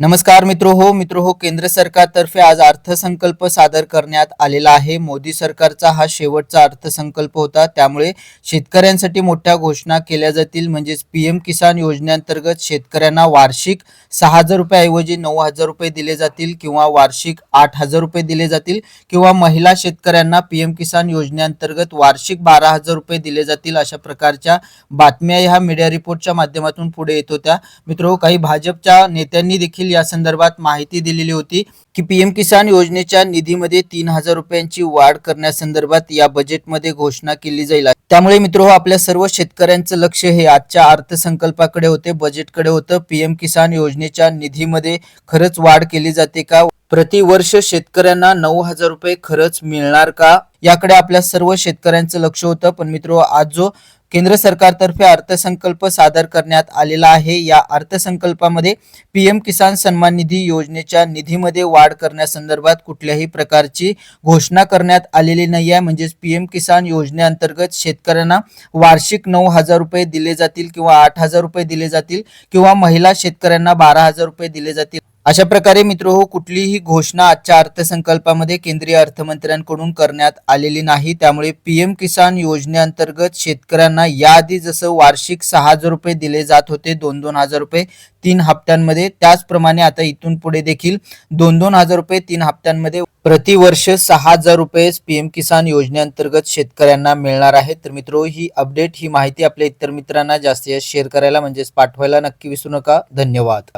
नमस्कार मित्र हो मित्र हो केंद्र सरकारतर्फे आज अर्थसंकल्प सादर करण्यात आलेला आहे. मोदी सरकारचा हा शेवटचा अर्थसंकल्प होता. त्यामुळे शेतकऱ्यांसाठी मोठ्या घोषणा केल्या जातील. म्हणजेच पी एम किसान योजनेअंतर्गत शेतकऱ्यांना वार्षिक सहा हजार रुपयाऐवजी नऊ हजार रुपये दिले जातील किंवा वार्षिक आठ हजार रुपये दिले जातील किंवा महिला शेतकऱ्यांना पी एम किसान योजनेअंतर्गत वार्षिक बारा हजार रुपये दिले जातील अशा प्रकारच्या बातम्या ह्या मीडिया रिपोर्टच्या माध्यमातून पुढे येत होत्या. मित्र हो, काही भाजपच्या नेत्यांनी देखील या संदर्भात माहिती दिलेली होती की पीएम किसान योजनेच्या निधीमध्ये तीन हजार रुपयांची वाढ करण्यासंदर्भात या बजेटमध्ये घोषणा केली जाईल. त्यामुळे मित्र आपल्या सर्व शेतकऱ्यांचं लक्ष हे आजच्या अर्थसंकल्पाकडे होते. बजेटकडे होतं. पीएम किसान योजनेच्या निधीमध्ये खरंच वाढ केली जाते का? प्रतिवर्ष शेतकऱ्यांना नऊ हजार रुपये खरंच मिळणार का? याकडे आपल्या सर्व शेतकऱ्यांचं लक्ष होतं. पण मित्र आज जो केंद्र सरकारतर्फे अर्थसंकल्प सादर करण्यात आलेला आहे. या अर्थसंकल्पामध्ये पीएम किसान सन्मान निधी योजनेच्या निधीमध्ये वाढ करण्यासंदर्भात कुठल्याही प्रकारची घोषणा करण्यात आलेली नाही आहे. म्हणजेच पीएम किसान योजनेअंतर्गत शेतकऱ्यांना वार्षिक नऊ हजार रुपये दिले जातील किंवा आठ हजार रुपये दिले जातील किंवा महिला शेतकऱ्यांना बारा हजार रुपये दिले जातील. अशा प्रकारे मित्र हो कुठलीही घोषणा आजच्या अर्थसंकल्पामध्ये केंद्रीय अर्थमंत्र्यांकडून करण्यात आलेली नाही. त्यामुळे पीएम किसान योजनेअंतर्गत शेतकऱ्यांना याआधी जसं वार्षिक सहा हजार रुपये दिले जात होते दोन दोन हजार रुपये तीन हप्त्यांमध्ये त्याचप्रमाणे आता इथून पुढे देखील दोन दोन हजार रुपये तीन हप्त्यांमध्ये प्रतिवर्ष सहा हजार रुपये पीएम किसान योजनेअंतर्गत शेतकऱ्यांना मिळणार आहे. तर मित्र हो, ही अपडेट ही माहिती आपल्या इतर मित्रांना जास्तीत जास्त शेअर करायला म्हणजेच पाठवायला नक्की विसरू नका. धन्यवाद.